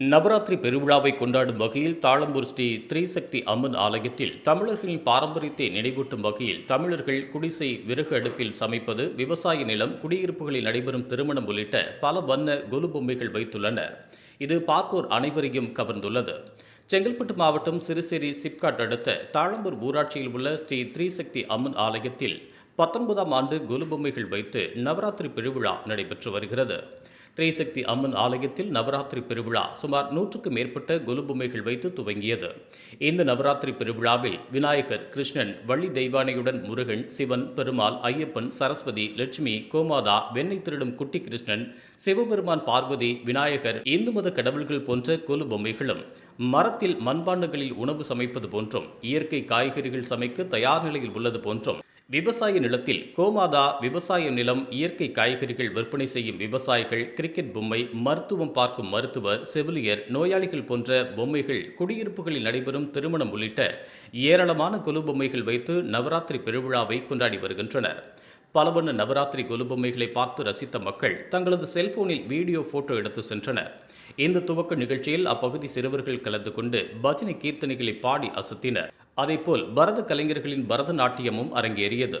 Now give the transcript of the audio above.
நவராத்திரி பெருவிழாவை கொண்டாடும் வகையில் தாளம்பூர் ஸ்ரீ திரிசக்தி அம்மன் ஆலயத்தில் தமிழர்களின் பாரம்பரியத்தை நினைவூட்டும் வகையில் தமிழர்கள் குடிசை விறகு அடுப்பில் சமைப்பது விவசாய நிலம் குடியிருப்புகளில் நடைபெறும் திருமணம் உள்ளிட்ட பல வண்ண கொலு பொம்மைகள் வைத்துள்ளனர். இது பார்ப்போர் அனைவரையும் கவர்ந்துள்ளது. செங்கல்பட்டு மாவட்டம் சிறுசேரி சிப்காட் அடுத்த தாளம்பூர் ஊராட்சியில் உள்ள ஸ்ரீ திரிசக்தி அம்மன் ஆலயத்தில் பத்தொன்பதாம் ஆண்டு கொலு பொம்மைகள் வைத்து நவராத்திரி பெருவிழா நடைபெற்று வருகிறது. திரைசக்தி அம்மன் ஆலயத்தில் நவராத்திரி பெருவிழா சுமார் நூற்றுக்கு மேற்பட்ட கொலு பொம்மைகள் வைத்து துவங்கியது. இந்த நவராத்திரி பெருவிழாவில் விநாயகர் கிருஷ்ணன் வள்ளி தெய்வானையுடன் முருகன் சிவன் பெருமாள் ஐயப்பன் சரஸ்வதி லட்சுமி கோமாதா வெண்ணெய் திருடும் குட்டி கிருஷ்ணன் சிவபெருமான் பார்வதி விநாயகர் இந்து மத கடவுள்கள் போன்ற கொலு பொம்மைகளும் மரத்தில் மண்பாண்டங்களில் உணவு சமைப்பது போன்றும் இயற்கை காய்கறிகள் சமைக்க தயார் நிலையில் உள்ளது போன்றும் விவசாய நிலத்தில் கோமாதா விவசாய நிலம் இயற்கை காய்கறிகள் விற்பனை செய்யும் விவசாயிகள் கிரிக்கெட் பொம்மை மருத்துவம் பார்க்கும் மருத்துவர் செவிலியர் நோயாளிகள் போன்ற பொம்மைகள் குடியிருப்புகளில் நடைபெறும் திருமணம் உள்ளிட்ட ஏராளமான கொலு பொம்மைகள் வைத்து நவராத்திரி பெருவிழாவை கொண்டாடி வருகின்றனர். பலவண்ண நவராத்திரி கொலு பொம்மைகளை பார்த்து ரசித்த மக்கள் தங்களது செல்போனில் வீடியோ போட்டோ எடுத்து சென்றனர். இந்த துவக்க நிகழ்ச்சியில் அப்பகுதி சிறுவர்கள் கலந்து கொண்டு பஜனை கீர்த்தனைகளை பாடி அசத்தினர். அதேபோல் பரத கலைஞர்களின் பரதநாட்டியமும் அரங்கேறியது.